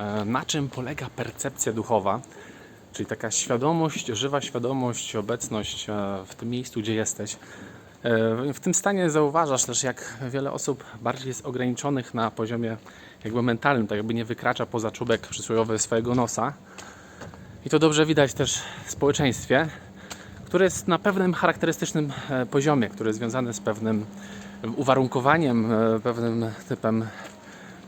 e, na czym polega percepcja duchowa, czyli taka świadomość, żywa świadomość, obecność e, w tym miejscu, gdzie jesteś. E, W tym stanie zauważasz też, jak wiele osób bardziej jest ograniczonych na poziomie jakby mentalnym, tak jakby nie wykracza poza czubek przysłowiowy swojego nosa. I to dobrze widać też w społeczeństwie, które jest na pewnym charakterystycznym poziomie, który jest związany z pewnym uwarunkowaniem, pewnym typem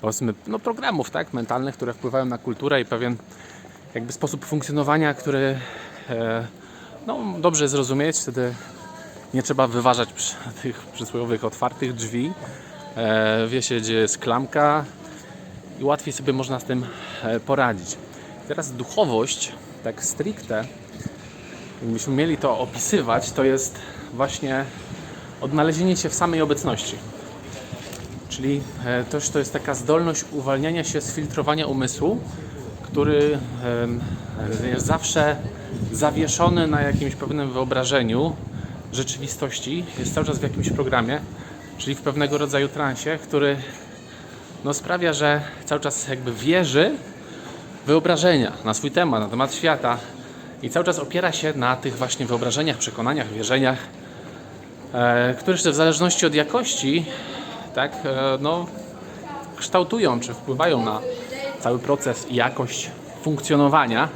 powiedzmy, no, programów tak, mentalnych, które wpływają na kulturę i pewien jakby sposób funkcjonowania, który e, no, dobrze zrozumieć, wtedy nie trzeba wyważać przy tych przysłowiowych otwartych drzwi. E, wie się, gdzie jest klamka i łatwiej sobie można z tym e, poradzić. Teraz duchowość, tak stricte, jakbyśmy mieli to opisywać, to jest właśnie odnalezienie się w samej obecności. Czyli e, też to jest taka zdolność uwalniania się z filtrowania umysłu, który jest zawsze zawieszony na jakimś pewnym wyobrażeniu rzeczywistości, jest cały czas w jakimś programie, czyli w pewnego rodzaju transie, który no, sprawia, że cały czas jakby wierzy wyobrażenia na swój temat, na temat świata i cały czas opiera się na tych właśnie wyobrażeniach, przekonaniach, wierzeniach, e, które w zależności od jakości tak, e, no, kształtują czy wpływają na cały proces i jakość funkcjonowania.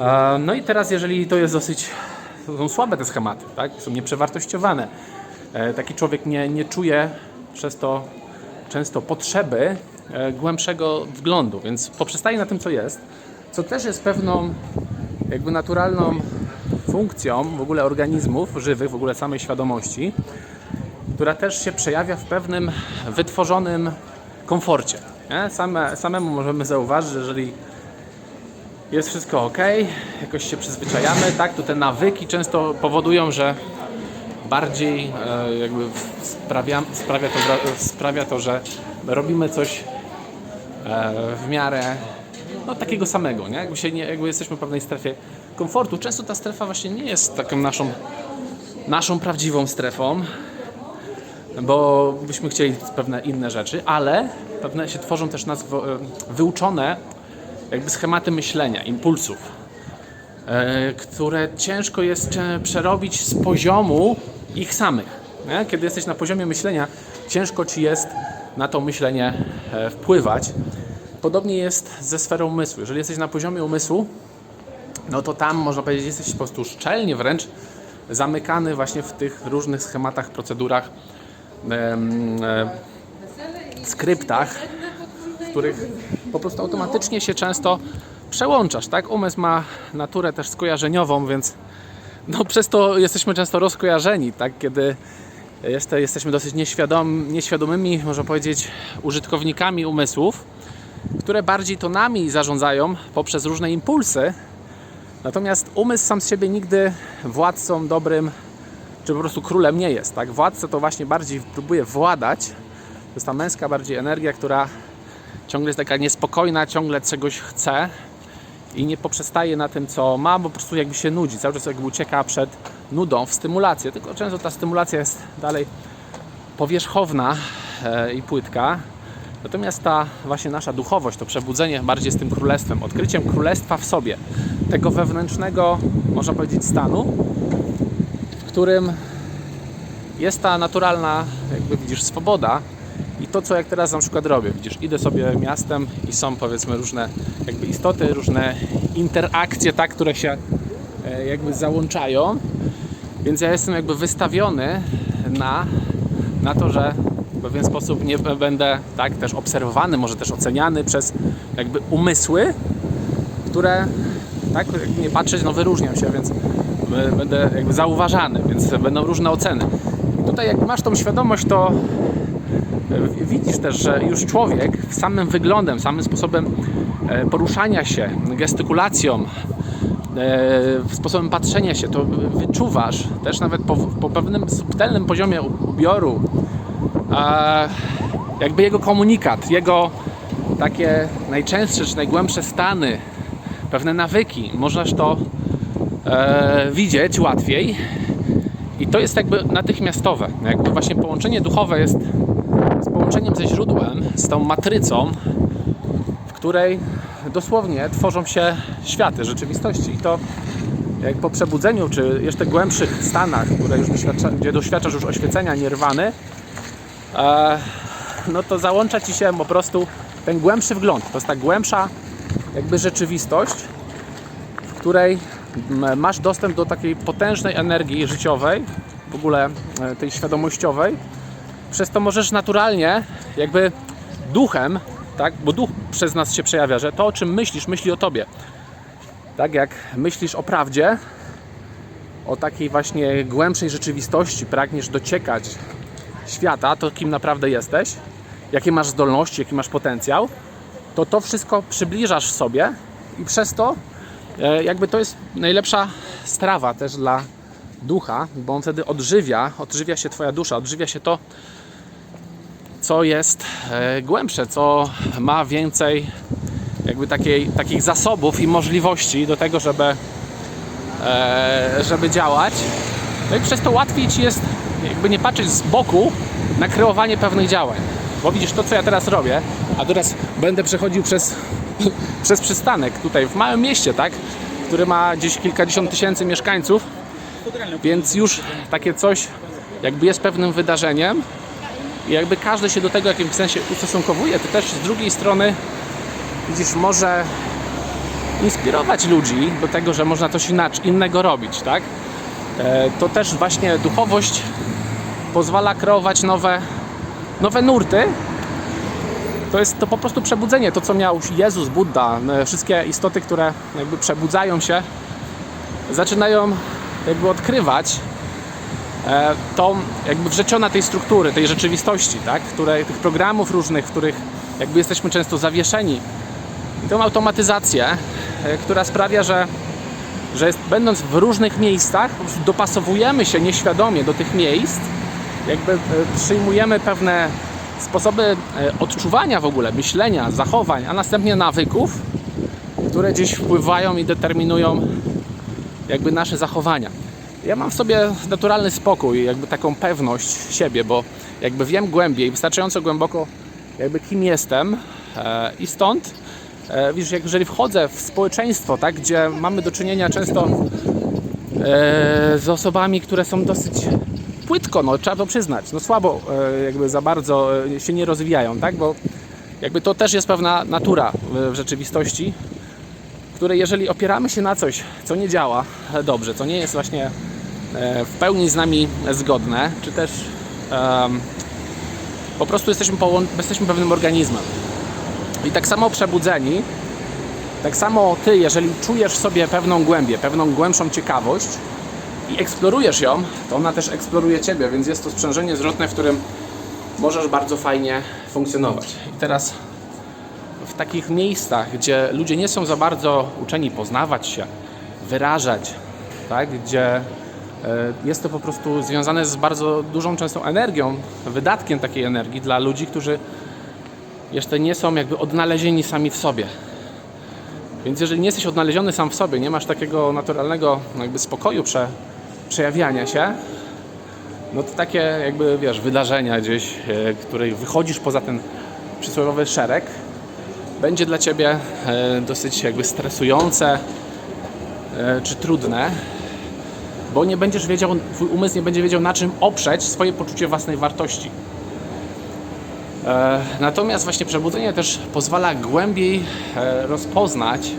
E, No i teraz, jeżeli to jest dosyć, to są słabe te schematy, tak? są nieprzewartościowane, e, taki człowiek nie, nie czuje przez to często potrzeby głębszego wglądu, więc poprzestaje na tym, co jest, co też jest pewną jakby naturalną funkcją w ogóle organizmów żywych, w ogóle samej świadomości, która też się przejawia w pewnym wytworzonym komforcie. Nie? Same, samemu możemy zauważyć, że jeżeli jest wszystko ok, jakoś się przyzwyczajamy, tak, to te nawyki często powodują, że bardziej e, jakby sprawia, sprawia, to, sprawia to, że robimy coś e, w miarę no, takiego samego, nie? Jakby, się nie, jakby jesteśmy w pewnej strefie komfortu. Często ta strefa właśnie nie jest taką naszą, naszą prawdziwą strefą, bo byśmy chcieli pewne inne rzeczy, ale pewne się tworzą też nas e, wyuczone jakby schematy myślenia, impulsów, e, które ciężko jest cze- przerobić z poziomu ich samych. Kiedy jesteś na poziomie myślenia, ciężko ci jest na to myślenie e, wpływać. Podobnie jest ze sferą umysłu. Jeżeli jesteś na poziomie umysłu, no to tam można powiedzieć, jesteś po prostu szczelnie wręcz zamykany właśnie w tych różnych schematach, procedurach, e, skryptach, w których po prostu automatycznie się często przełączasz, tak? Umysł ma naturę też skojarzeniową, więc no przez to jesteśmy często rozkojarzeni, tak? Kiedy jest, jesteśmy dosyć nieświadom, nieświadomymi, można powiedzieć, użytkownikami umysłów, które bardziej to nami zarządzają poprzez różne impulsy, Natomiast umysł sam z siebie nigdy władcą dobrym, czy po prostu królem nie jest. Tak? Władca to właśnie bardziej próbuje władać. To jest ta męska bardziej energia, która ciągle jest taka niespokojna, ciągle czegoś chce i nie poprzestaje na tym, co ma, bo po prostu jakby się nudzi. Cały czas jakby ucieka przed nudą w stymulację. Tylko często ta stymulacja jest dalej powierzchowna e, i płytka. Natomiast ta właśnie nasza duchowość, to przebudzenie bardziej z tym królestwem, odkryciem królestwa w sobie, tego wewnętrznego, można powiedzieć, stanu, którym jest ta naturalna, jakby widzisz, swoboda i to, co jak teraz na przykład robię. Widzisz, idę sobie miastem i są powiedzmy różne jakby istoty, różne interakcje, tak, które się e, jakby załączają, więc ja jestem jakby wystawiony na, na to, że w pewien sposób nie będę tak też obserwowany, może też oceniany przez jakby umysły, które tak jak nie patrzeć, no wyróżniam się, więc będę jakby zauważany, więc będą różne oceny. I tutaj jak masz tą świadomość, to e, widzisz też, że już człowiek samym wyglądem, samym sposobem e, poruszania się, gestykulacją, e, sposobem patrzenia się, to wyczuwasz też nawet po, po pewnym subtelnym poziomie ubioru, jakby jego komunikat, jego takie najczęstsze czy najgłębsze stany, pewne nawyki, możesz to e, widzieć łatwiej i to jest jakby natychmiastowe. Jakby właśnie połączenie duchowe jest z połączeniem ze źródłem, z tą matrycą, w której dosłownie tworzą się światy rzeczywistości. I to jak po przebudzeniu, czy jeszcze głębszych stanach, które już doświadcza, gdzie doświadczasz już oświecenia, nirwany, e, no to załącza ci się po prostu ten głębszy wgląd. To jest ta głębsza jakby rzeczywistość, w której masz dostęp do takiej potężnej energii życiowej, w ogóle e, tej świadomościowej. Przez to możesz naturalnie jakby duchem, tak, bo duch przez nas się przejawia, że to o czym myślisz, myśli o tobie. Tak jak myślisz o prawdzie, o takiej właśnie głębszej rzeczywistości, pragniesz dociekać świata, to kim naprawdę jesteś, jakie masz zdolności, jaki masz potencjał, to to wszystko przybliżasz sobie i przez to jakby to jest najlepsza strawa też dla ducha, bo on wtedy odżywia, odżywia się Twoja dusza, odżywia się to, co jest e, głębsze, co ma więcej jakby takiej, takich zasobów i możliwości do tego, żeby, e, żeby działać. No i przez to łatwiej Ci jest jakby nie patrzeć z boku na kreowanie pewnych działań. Bo widzisz to, co ja teraz robię, a teraz będę przechodził przez, przez przystanek tutaj w małym mieście, tak? Który ma gdzieś kilkadziesiąt tysięcy mieszkańców, więc już takie coś jakby jest pewnym wydarzeniem i jakby każdy się do tego w jakimś sensie ustosunkowuje, to też z drugiej strony widzisz, może inspirować ludzi do tego, że można coś inaczej, innego robić, tak? E, To też właśnie duchowość pozwala kreować nowe, nowe nurty. To jest to po prostu przebudzenie, to co miał Jezus, Buddha, e, wszystkie istoty, które jakby przebudzają się, zaczynają jakby odkrywać e, tą jakby wrzeciona tej struktury, tej rzeczywistości, tak? Której, tych programów różnych, w których jakby jesteśmy często zawieszeni. I tą automatyzację, e, która sprawia, że, że jest, będąc w różnych miejscach, po prostu dopasowujemy się nieświadomie do tych miejsc, jakby przyjmujemy pewne sposoby e, odczuwania w ogóle, myślenia, zachowań, a następnie nawyków, które gdzieś wpływają i determinują jakby nasze zachowania. Ja mam w sobie naturalny spokój, jakby taką pewność siebie, bo jakby wiem głębiej, wystarczająco głęboko, jakby kim jestem e, i stąd, e, widzisz, jeżeli wchodzę w społeczeństwo, tak, gdzie mamy do czynienia często z osobami, które są dosyć płytko, no trzeba to przyznać, no słabo e, jakby za bardzo e, się nie rozwijają, tak, bo jakby to też jest pewna natura w, w rzeczywistości, której jeżeli opieramy się na coś, co nie działa dobrze, co nie jest właśnie e, w pełni z nami zgodne, czy też em, po prostu jesteśmy, jesteśmy pewnym organizmem. I tak samo przebudzeni, tak samo ty, jeżeli czujesz sobie pewną głębię, pewną głębszą ciekawość i eksplorujesz ją, to ona też eksploruje ciebie, więc jest to sprzężenie zwrotne, w którym możesz bardzo fajnie funkcjonować. I teraz w takich miejscach, gdzie ludzie nie są za bardzo uczeni poznawać się, wyrażać, tak? gdzie e, jest to po prostu związane z bardzo dużą często energią, wydatkiem takiej energii dla ludzi, którzy jeszcze nie są jakby odnalezieni sami w sobie. Więc jeżeli nie jesteś odnaleziony sam w sobie, nie masz takiego naturalnego jakby spokoju prze, przejawiania się, no to takie jakby wiesz, wydarzenia gdzieś, e, których wychodzisz poza ten przysłowiowy szereg, będzie dla Ciebie e, dosyć jakby stresujące e, czy trudne, bo nie będziesz wiedział, Twój umysł nie będzie wiedział na czym oprzeć swoje poczucie własnej wartości. Natomiast właśnie przebudzenie też pozwala głębiej rozpoznać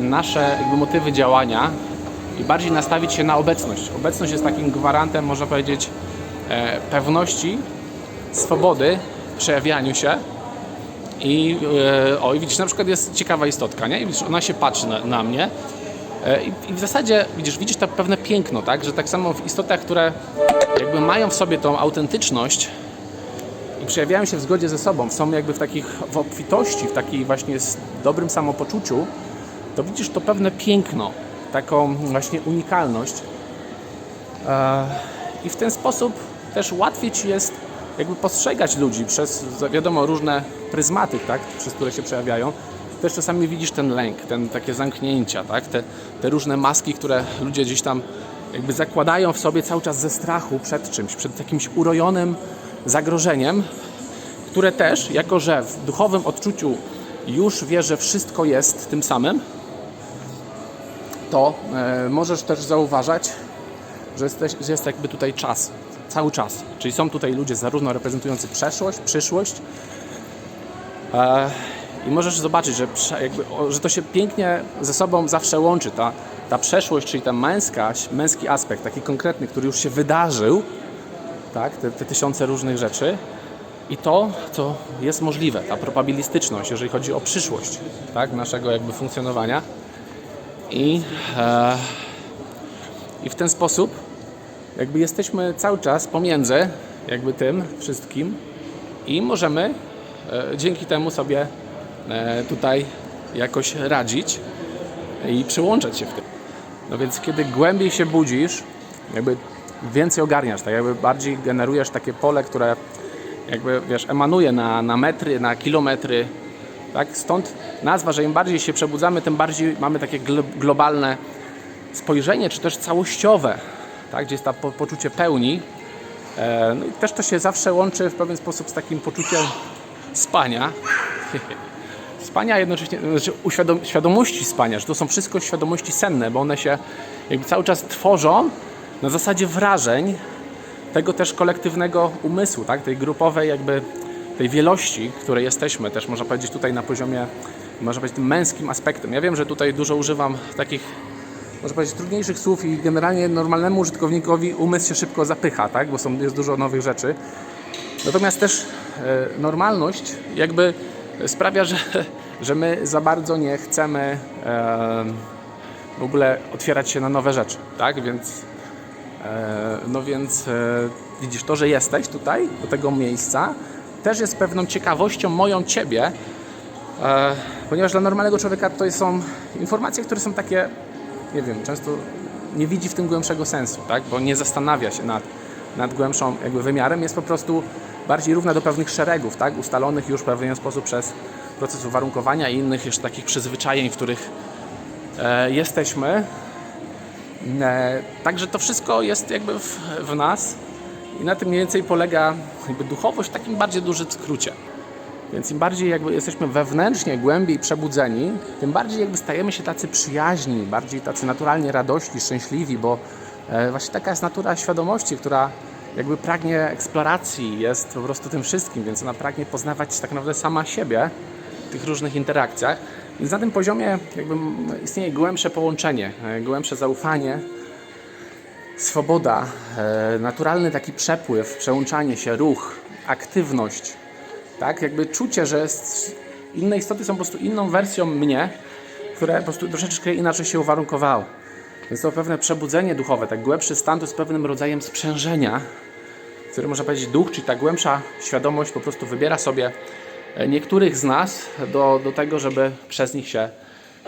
nasze jakby motywy działania i bardziej nastawić się na obecność. Obecność jest takim gwarantem, można powiedzieć, e, pewności, swobody w przejawianiu się. I e, o, widzisz, na przykład jest ciekawa istotka, nie? I widzisz, ona się patrzy na, na mnie. E, I, I w zasadzie widzisz, widzisz to pewne piękno, tak? Że tak samo w istotach, które jakby mają w sobie tą autentyczność i przejawiają się w zgodzie ze sobą, są jakby w takich w obfitości, w takiej właśnie dobrym samopoczuciu, to widzisz to pewne piękno, taką właśnie unikalność. E, I w ten sposób też łatwiej ci jest jakby postrzegać ludzi przez, wiadomo, różne pryzmaty, tak, przez które się przejawiają. Też czasami widzisz ten lęk, ten, takie zamknięcia, tak, te, te różne maski, które ludzie gdzieś tam jakby zakładają w sobie cały czas ze strachu przed czymś, przed jakimś urojonym zagrożeniem, które też, jako że w duchowym odczuciu już wie, że wszystko jest tym samym, to e, możesz też zauważać, że, jesteś, że jest jakby tutaj czas, cały czas. Czyli są tutaj ludzie zarówno reprezentujący przeszłość, przyszłość, e, i możesz zobaczyć, że, jakby, że to się pięknie ze sobą zawsze łączy. Ta, ta przeszłość, czyli ta męska, męski aspekt, taki konkretny, który już się wydarzył, tak, te, te tysiące różnych rzeczy, i to, co jest możliwe, ta probabilistyczność, jeżeli chodzi o przyszłość tak, naszego jakby funkcjonowania. I, e, I w ten sposób jakby jesteśmy cały czas pomiędzy jakby tym wszystkim i możemy e, dzięki temu sobie e, tutaj jakoś radzić i przyłączać się w tym. No więc kiedy głębiej się budzisz, jakby więcej ogarniasz, tak jakby bardziej generujesz takie pole, które jakby wiesz, emanuje na, na metry, na kilometry. Tak? Stąd nazwa, że im bardziej się przebudzamy, tym bardziej mamy takie glo- globalne spojrzenie, czy też całościowe, tak? gdzie jest to po, poczucie pełni. E, no i też to się zawsze łączy w pewien sposób z takim poczuciem spania. spania, jednocześnie znaczy uświadom, świadomości spania, że to są wszystko świadomości senne, bo one się jakby cały czas tworzą na zasadzie wrażeń tego też kolektywnego umysłu, tak? tej grupowej jakby tej wielości, której jesteśmy, też można powiedzieć tutaj na poziomie, można powiedzieć męskim aspektem. Ja wiem, że tutaj dużo używam takich, można powiedzieć, trudniejszych słów i generalnie normalnemu użytkownikowi umysł się szybko zapycha, tak? bo są, jest dużo nowych rzeczy. Natomiast też e, normalność jakby sprawia, że, że my za bardzo nie chcemy e, w ogóle otwierać się na nowe rzeczy, tak? Więc e, no więc widzisz, to, że jesteś tutaj, do tego miejsca, też jest pewną ciekawością moją ciebie, e, ponieważ dla normalnego człowieka to są informacje, które są takie, nie wiem, często nie widzi w tym głębszego sensu, tak? bo nie zastanawia się nad, nad głębszą jakby wymiarem, jest po prostu bardziej równa do pewnych szeregów, tak? ustalonych już w pewien sposób przez proces uwarunkowania i innych jeszcze takich przyzwyczajeń, w których e, jesteśmy. E, Także to wszystko jest jakby w, w nas i na tym mniej więcej polega jakby duchowość w takim bardziej dużym skrócie. Więc im bardziej jakby jesteśmy wewnętrznie głębiej przebudzeni, tym bardziej jakby stajemy się tacy przyjaźni, bardziej tacy naturalnie radośni, szczęśliwi, bo e, właśnie taka jest natura świadomości, która jakby pragnie eksploracji, jest po prostu tym wszystkim, więc ona pragnie poznawać tak naprawdę sama siebie w tych różnych interakcjach. Więc na tym poziomie jakby istnieje głębsze połączenie, e, głębsze zaufanie, swoboda, e, naturalny taki przepływ, przełączanie się, ruch, aktywność, tak? Jakby czucie, że inne istoty są po prostu inną wersją mnie, które po prostu troszeczkę inaczej się uwarunkowało. Jest to pewne przebudzenie duchowe, tak głębszy stan to jest pewnym rodzajem sprzężenia, który można powiedzieć duch, czyli ta głębsza świadomość po prostu wybiera sobie e, niektórych z nas do, do tego, żeby przez nich się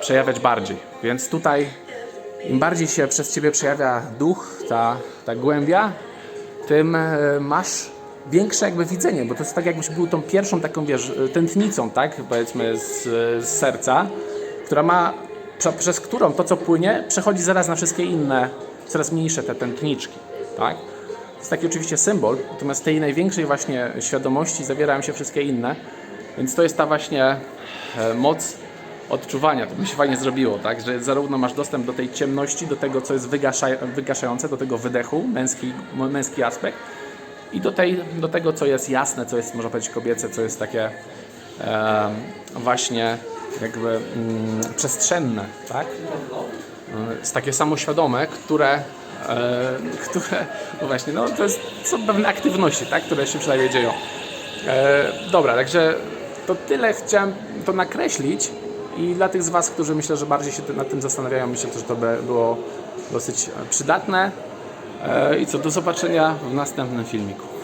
przejawiać bardziej. Więc tutaj im bardziej się przez Ciebie przejawia duch, ta, ta głębia, tym e, masz większe jakby widzenie, bo to jest tak jakbyś był tą pierwszą taką, wiesz, tętnicą, tak, powiedzmy z, z serca, która ma, prze, przez którą to, co płynie, przechodzi zaraz na wszystkie inne, coraz mniejsze te tętniczki, tak. To jest taki oczywiście symbol, natomiast tej największej właśnie świadomości zawierają się wszystkie inne, więc to jest ta właśnie e, moc odczuwania. To by się fajnie zrobiło, tak? Że zarówno masz dostęp do tej ciemności, do tego, co jest wygasza, wygaszające, do tego wydechu, męski, męski aspekt i do, tej, do tego, co jest jasne, co jest, można powiedzieć, kobiece, co jest takie e, właśnie jakby mm, przestrzenne, tak? Jest takie samoświadome, które, e, które no właśnie, no to jest, są pewne aktywności, tak? Które się przynajmniej dzieją. E, dobra, także to tyle chciałem to nakreślić i dla tych z Was, którzy myślę, że bardziej się nad tym zastanawiają, myślę, że to by było dosyć przydatne. E, I co, do zobaczenia w następnym filmiku.